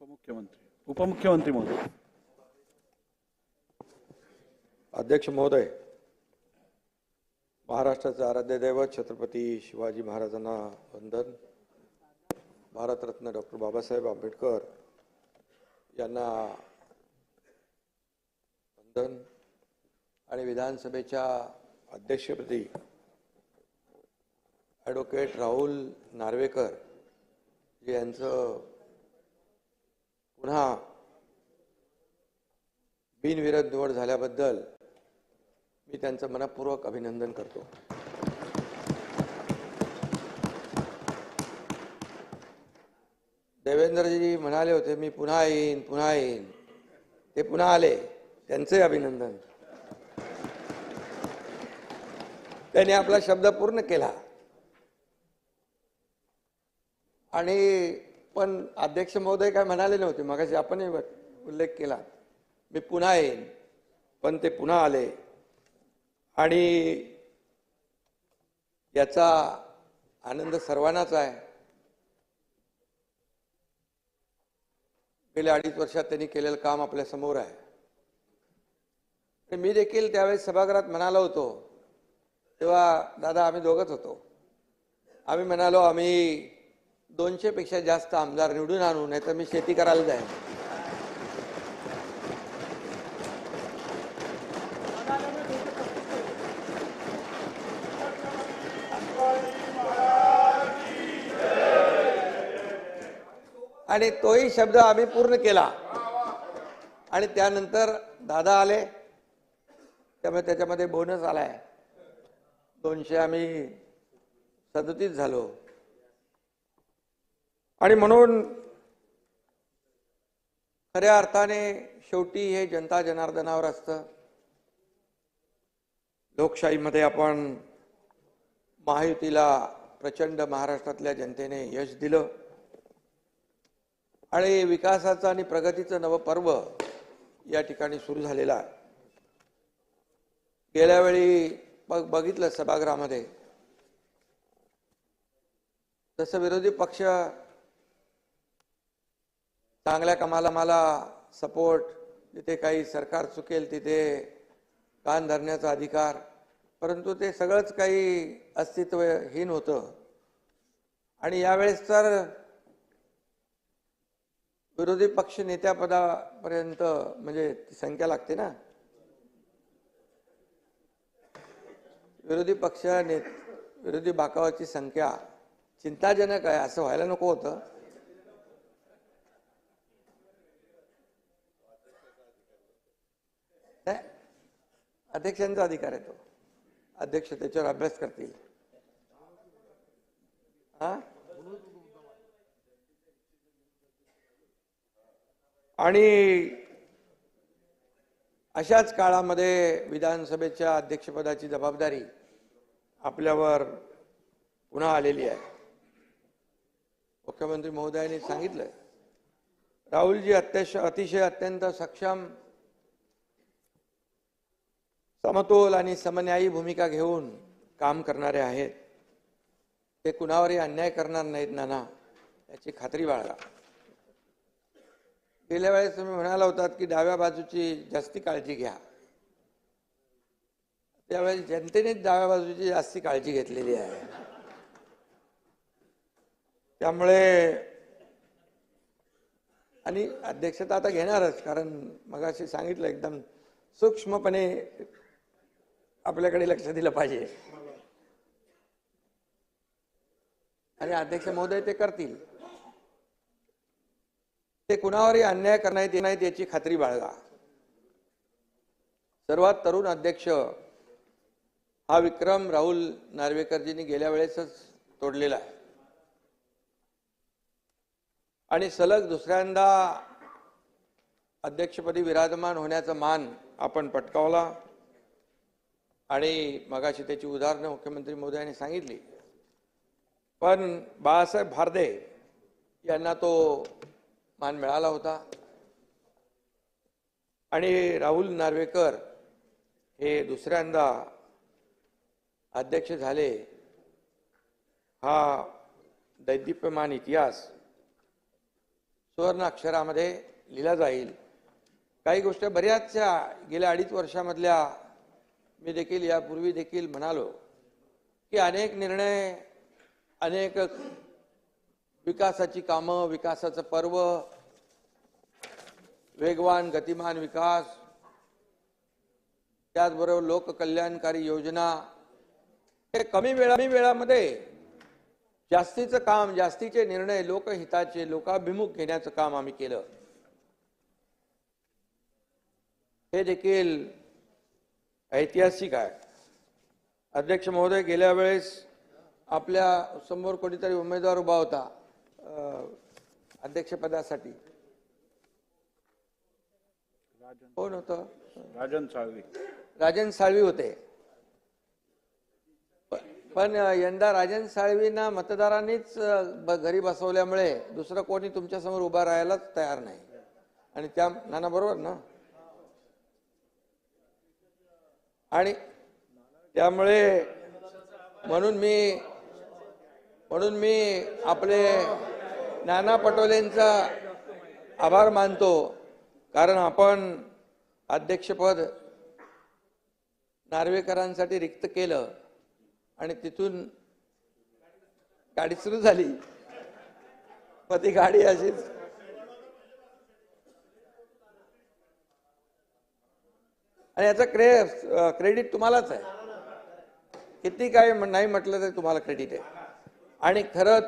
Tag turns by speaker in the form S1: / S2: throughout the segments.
S1: उपमुख्यमंत्री. उपमुख्यमंत्री महोदय.
S2: अध्यक्ष महोदय महाराष्ट्राचे आराध्य दैवत छत्रपती शिवाजी महाराजांना वंदन. भारतरत्न डॉक्टर बाबासाहेब आंबेडकर यांना वंदन. आणि विधानसभेच्या अध्यक्षपदी ॲडव्होकेट राहुल नार्वेकर यांचं पुन्हा बिनविरोध निवड झाल्याबद्दल मी त्यांचं मनपूर्वक अभिनंदन करतो. देवेंद्रजी म्हणाले होते मी पुन्हा येईन पुन्हा येईन. ते पुन्हा आले त्यांचे अभिनंदन. त्यांनी आपला शब्द पूर्ण केला. आणि पण अध्यक्ष महोदय काय म्हणाले नव्हते मगाशी आपणही उल्लेख केला. मी पुन्हा येईन पण ते पुन्हा आले. आणि याचा आनंद सर्वांनाच आहे. गेल्या अडीच वर्षात त्यांनी केलेलं काम आपल्यासमोर आहे. मी देखील त्यावेळेस सभागृहात म्हणालो होतो तेव्हा दादा आम्ही दोघंच होतो. आम्ही म्हणालो आम्ही दोनशे पेक्षा जास्त आमदार निवडून आणू नाही तर मी शेती करायला जाईन. आणि तोही शब्द आम्ही पूर्ण केला. आणि त्यानंतर दादा आले. त्यामुळे त्याच्यामध्ये बोनस आलाय. दोनशे आम्ही सदतीस झालो. आणि म्हणून खऱ्या अर्थाने शेवटी हे जनता जनार्दनावर असतं. लोकशाहीमध्ये आपण महायुतीला प्रचंड महाराष्ट्रातल्या जनतेने यश दिलं. आणि विकासाचं आणि प्रगतीचं नवं पर्व या ठिकाणी सुरू झालेलं आहे. गेल्या वेळी बघ बघितलं सभागृहामध्ये. जसं विरोधी पक्ष चांगल्या कामाला मला सपोर्ट जिथे काही सरकार चुकेल तिथे कान धरण्याचा अधिकार. परंतु ते सगळंच काही अस्तित्वहीन होतं. आणि यावेळेस तर विरोधी पक्ष नेत्यापदापर्यंत म्हणजे संख्या लागते ना. विरोधी पक्ष ने विरोधी बाकावाची संख्या चिंताजनक आहे असं व्हायला नको होतं नाही, अध्यक्षांचा अधिकार आहे तो. अध्यक्ष त्याच्यावर अभ्यास करतील. हा? आणि अशाच काळामध्ये विधानसभेच्या अध्यक्षपदाची जबाबदारी आपल्यावर पुन्हा आलेली आहे. मुख्यमंत्री महोदयांनी सांगितलं राहुलजी अत्यश अतिशय अत्यंत सक्षम समतोल आणि समन्यायी भूमिका घेऊन काम करणारे आहेत. ते कुणावरही अन्याय करणार नाहीत नाना याची खात्री बाळगा. गेल्या वेळेस तुम्ही म्हणाला होतात की डाव्या बाजूची जास्ती काळजी घ्या. त्यावेळेस जनतेनेच डाव्या बाजूची जास्ती काळजी घेतलेली आहे. त्यामुळे आणि अध्यक्षता आता घेणारच कारण मगाशी सांगितलं एकदम सूक्ष्मपणे आपल्याकडे लक्ष दिलं पाहिजे. आणि अध्यक्ष महोदय ते करतील. ते कुणावरही अन्याय करण्यात येत नाहीत याची खात्री बाळगा. सर्वात तरुण अध्यक्ष हा विक्रम राहुल नार्वेकरजींनी गेल्या वेळेसच तोडलेला आहे. आणि सलग दुसऱ्यांदा अध्यक्षपदी विराजमान होण्याचा मान आपण पटकावला. आणि मगाशी त्याची उदाहरणं मुख्यमंत्री मोदयांनी सांगितली. पण बाळासाहेब भारदे यांना तो मान मिळाला होता. आणि राहुल नार्वेकर हे दुसऱ्यांदा अध्यक्ष झाले. हा दैदिप्यमान इतिहास सुवर्ण अक्षरामध्ये लिहिला जाईल. काही गोष्ट बऱ्याचशा गेल्या अडीच वर्षामधल्या मी देखील यापूर्वी देखील म्हणालो की अनेक निर्णय अनेक विकासाची कामं विकासाचं पर्व वेगवान गतिमान विकास त्याचबरोबर लोककल्याणकारी योजना हे कमी वेळा कमी वेळामध्ये जास्तीचं काम जास्तीचे निर्णय लोकहिताचे लोकाभिमुख घेण्याचं काम आम्ही केलं. हे देखील ऐतिहासिक आहे. अध्यक्ष महोदय गेल्या वेळेस आपल्यासमोर कोणीतरी उमेदवार उभा होता अध्यक्षपदासाठी. कोण होतं?
S1: राजन साळवी.
S2: राजन साळवी होते. पण यंदा राजन साळवींना मतदारांनीच घरी बसवल्यामुळे दुसरं कोणी तुमच्यासमोर उभा राहायलाच तयार नाही. आणि त्या नाना बरोबर ना? आणि त्यामुळे म्हणून मी म्हणून मी आपले नाना पटोलेंचा आभार मानतो. कारण आपण अध्यक्षपद नार्वेकरांसाठी रिक्त केलं आणि तिथून गाडी सुरू झाली. मग ती गाडी अशीच आणि याचं क्रे क्रेडिट तुम्हालाच आहे. किती काय नाही म्हटलं तरी तुम्हाला क्रेडिट आहे. आणि खरं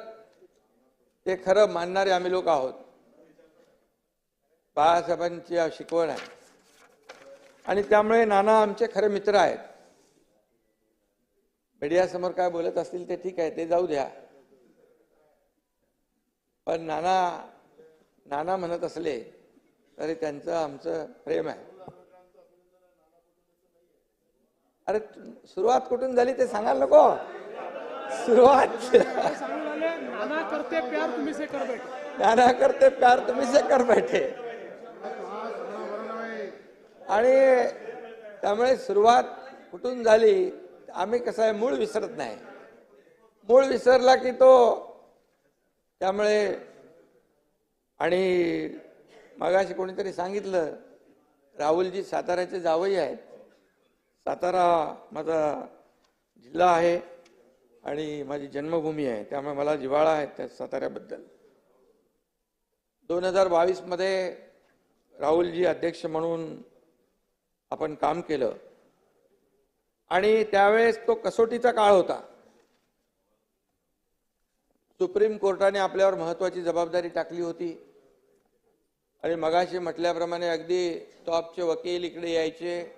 S2: ते खरं मानणारे आम्ही लोक आहोत. बाळासाहेबांची शिकवण आहे. आणि त्यामुळे नाना आमचे खरे मित्र आहेत. मीडियासमोर काय बोलत असतील ते ठीक आहे ते जाऊ द्या. पण नाना नाना म्हणत असले तरी त्यांचं आमचं प्रेम आहे. अरे सुरुवात कुठून झाली ते सांगाल नको. सुरुवात.
S3: नाना करते प्यार तुम्ही से कर बैठे.
S2: नाना करते प्यार तुम्ही से कर बैठे. आणि त्यामुळे सुरुवात कुठून झाली आम्ही कसं आहे मूळ विसरत नाही. मूळ विसरला की तो त्यामुळे आणि मगाशी कोणीतरी सांगितलं राहुलजी साताऱ्याचे जावई आहेत. सातारा माझा जिल्हा आहे आणि माझी जन्मभूमी आहे. त्यामुळे मला जिव्हाळा आहे त्या साताऱ्याबद्दल. दोन हजार बावीसमध्ये राहुलजी अध्यक्ष म्हणून आपण काम केलं. आणि त्यावेळेस तो कसोटीचा काळ होता. सुप्रीम कोर्टाने आपल्यावर महत्वाची जबाबदारी टाकली होती. आणि मगाशी म्हटल्याप्रमाणे अगदी टॉपचे वकील इकडे यायचे.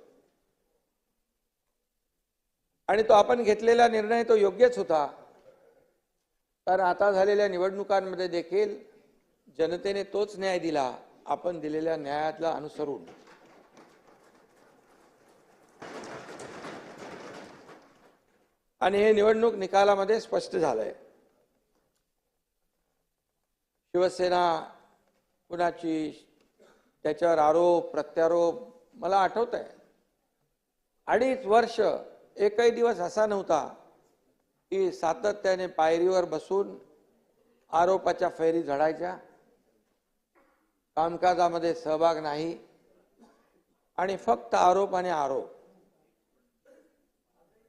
S2: आणि तो आपण घेतलेला निर्णय तो योग्यच होता. कारण आता झालेल्या निवडणुकांमध्ये देखील जनतेने तोच न्याय दिला आपण दिलेल्या न्यायातला अनुसरून. आणि हे निवडणूक निकालामध्ये स्पष्ट झालंय. शिवसेना कुणाची त्याच्यावर आरोप प्रत्यारोप मला आठवत आहे अडीच वर्ष एकही दिवस असा नव्हता की सातत्याने पायरीवर बसून आरोपाच्या फैरी झडायच्या. कामकाजामध्ये सहभाग नाही आणि फक्त आरोप आणि आरोप.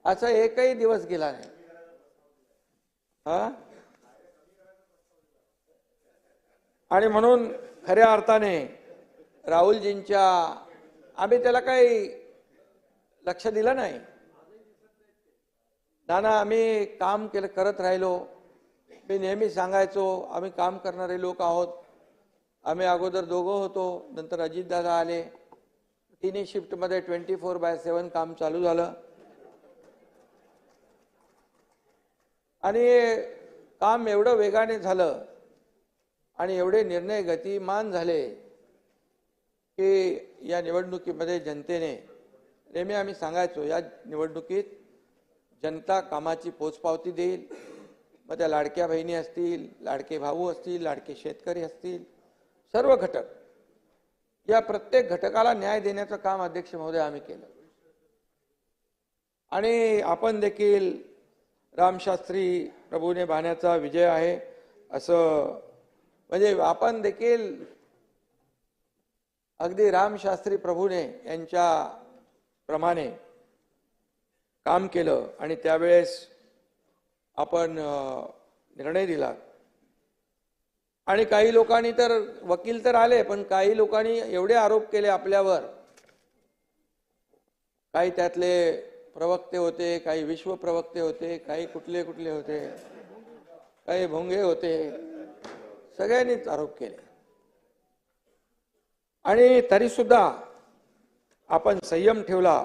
S2: असा एकही दिवस गेला नाही. हा? आणि म्हणून खऱ्या अर्थाने राहुलजींच्या आम्ही त्याला काही लक्ष दिलं नाही. नाना आम्ही काम केलं करत राहिलो. मी नेहमी सांगायचो आम्ही काम करणारे लोक आहोत. आम्ही अगोदर दोघं होतो नंतर अजितदादा आले. तिन्ही शिफ्टमध्ये ट्वेंटी फोर बाय सेवन काम चालू झालं. आणि काम एवढं वेगाने झालं आणि एवढे निर्णय गतिमान झाले की या निवडणुकीमध्ये जनतेने नेहमी आम्ही सांगायचो या निवडणुकीत जनता कामाची पोचपावती देईल. मग त्या लाडक्या बहिणी असतील लाडके भाऊ असतील लाडके शेतकरी असतील सर्व घटक. या प्रत्येक घटकाला न्याय देण्याचं काम अध्यक्ष महोदय आम्ही केलं. आणि आपण देखील रामशास्त्री प्रभूने बाण्याचा विजय आहे असं म्हणजे आपण देखील अगदी रामशास्त्री प्रभूने यांच्या प्रमाणे काम केलं आणि त्यावेळेस आपण निर्णय दिला. आणि काही लोकांनी तर वकील तर आले पण काही लोकांनी एवढे आरोप केले आपल्यावर. काही त्यातले प्रवक्ते होते काही विश्व प्रवक्ते होते काही कुठले कुठले होते काही भोंगे होते. सगळ्यांनीच आरोप केले. आणि तरी सुद्धा आपण संयम ठेवला.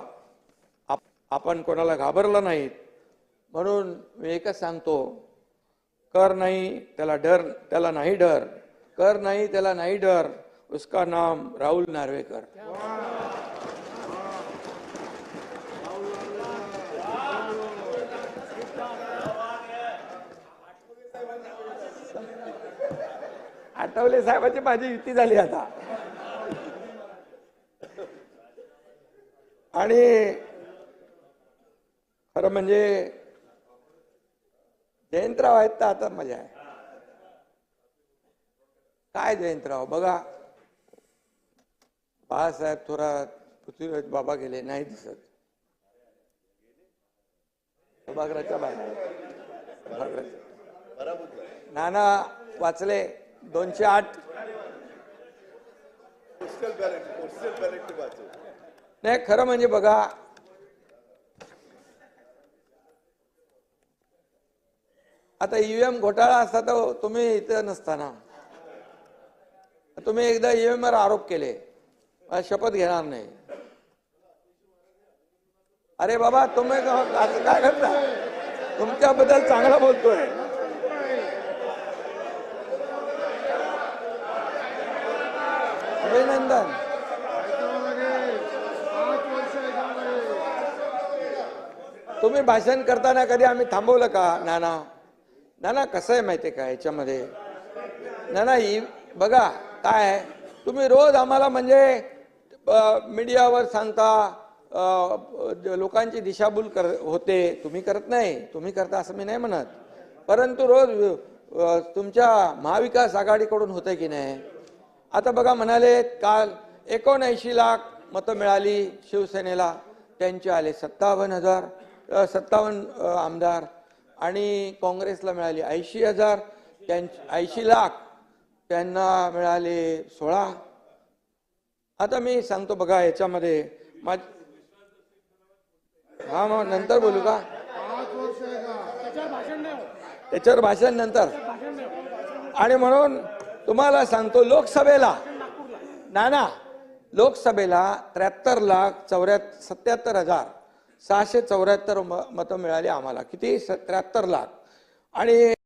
S2: आपण कोणाला घाबरलं नाहीत म्हणून मी एकच सांगतो कर नाही त्याला डर त्याला नाही डर. कर नाही त्याला नाही डर. उसका नाम राहुल नार्वेकर. आठवले साहेबाची माझी युती झाली आता. आणि खरं म्हणजे जयंतराव आहेत तर आता मजा आहे. काय जयंतराव? बघा. बाळासाहेब थोरात पृथ्वीराज बाबा गेले नाही दिसत. सभागृहाच्या बाहेर. नाना वाचले दोनशे आठ. नाही खरं म्हणजे बघा आता ईव्हीएम घोटाळा असता तर तुम्ही इथं नसताना. तुम्ही एकदा ईव्हीएम वर आरोप केले. मला शपथ घेणार नाही. अरे बाबा तुम्ही असं काय करता? तुमच्याबद्दल चांगला बोलतोय. अभिनंदन. तुम्ही भाषण करताना कधी आम्ही थांबवलं का नाना? नाना कसं आहे माहिती आहे का याच्यामध्ये? नाना ही बघा काय आहे? तुम्ही रोज आम्हाला म्हणजे मीडियावर सांगता लोकांची दिशाभूल कर होते. तुम्ही करत नाही. तुम्ही करता असं मी नाही म्हणत. परंतु रोज तुमच्या महाविकास आघाडीकडून होतं की नाही? आता बघा म्हणाले काल एकोणऐंशी लाख मतं मिळाली शिवसेनेला. त्यांचे आले सत्तावन्न हजार सत्तावन्न आमदार. आणि काँग्रेसला मिळाली ऐंशी हजार त्यां ऐंशी लाख त्यांना मिळाले सोळा. आता मी सांगतो बघा याच्यामध्ये माझ हा मग नंतर बोलू का?
S3: त्याच्यावर भाषण
S2: नंतर. आणि म्हणून तुम्हाला सांगतो लोकसभेला नाना लोकसभेला त्र्याहत्तर लाख चौऱ्याहत्तर सत्याहत्तर हजार सहाशे चौऱ्याहत्तर म मतं मिळाली आम्हाला. किती? त्र्याहत्तर लाख. आणि